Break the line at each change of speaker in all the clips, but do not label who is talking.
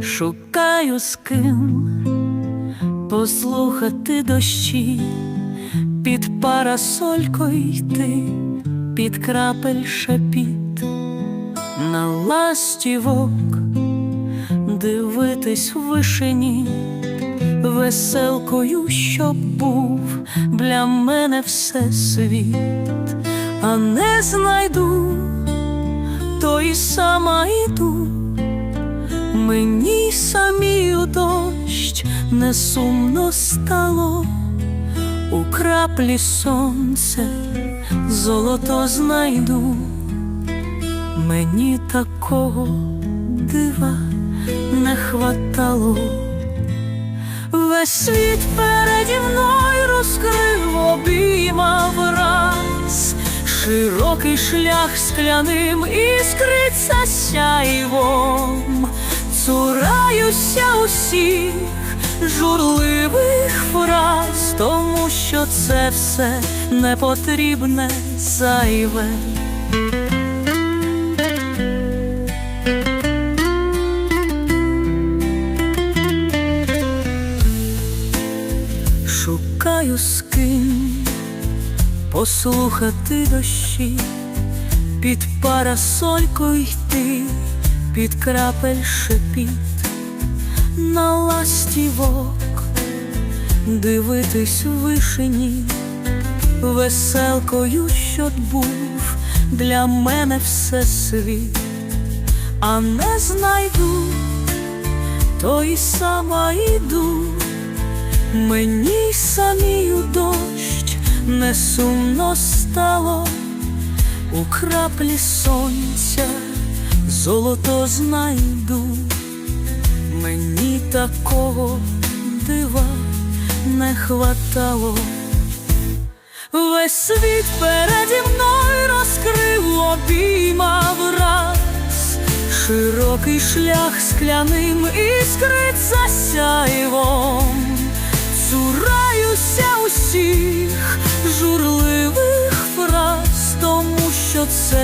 Шукаю з ким послухати дощі, під парасолькою йти, під крапель шепіт, на ластівок дивитись в вишині, веселкою, щоб був для мене все світ, а не знайду, то і сама йду. Мені самі у дощ не сумно стало, у краплі сонце золото знайду, мені такого дива не хватало, весь світ переді мною розкрив обійма враз, широкий шлях скляним іскриться сяйвом, цураюся усіх журливих фраз, тому що це все непотрібне зайве. Шукаю з ким послухати дощі, під парасолькою йти, під крапель шепіт, на ластівок дивитись в вишині, веселкою, щоб був для мене все світ, а не знайду, то і сама йду. Мені самію дощ не сумно стало, у краплі сонця золото знайду, мені такого дива не хватало. Весь світ переді мною розкрив обійма враз, широкий шлях скляним іскриться сяйвом.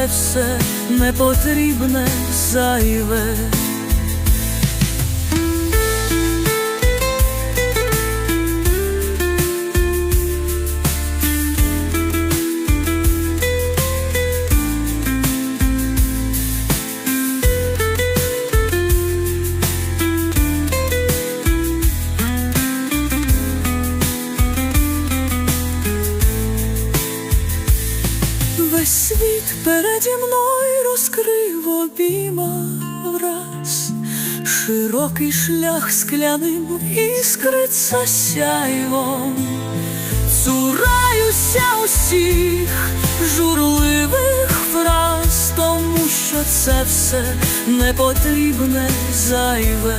Все непотрібне зайве. Весь світ переді мною розкрив обійма враз, широкий шлях скляним іскриться сяйвом, цураюся усіх журливих фраз, тому що це все непотрібне зайве.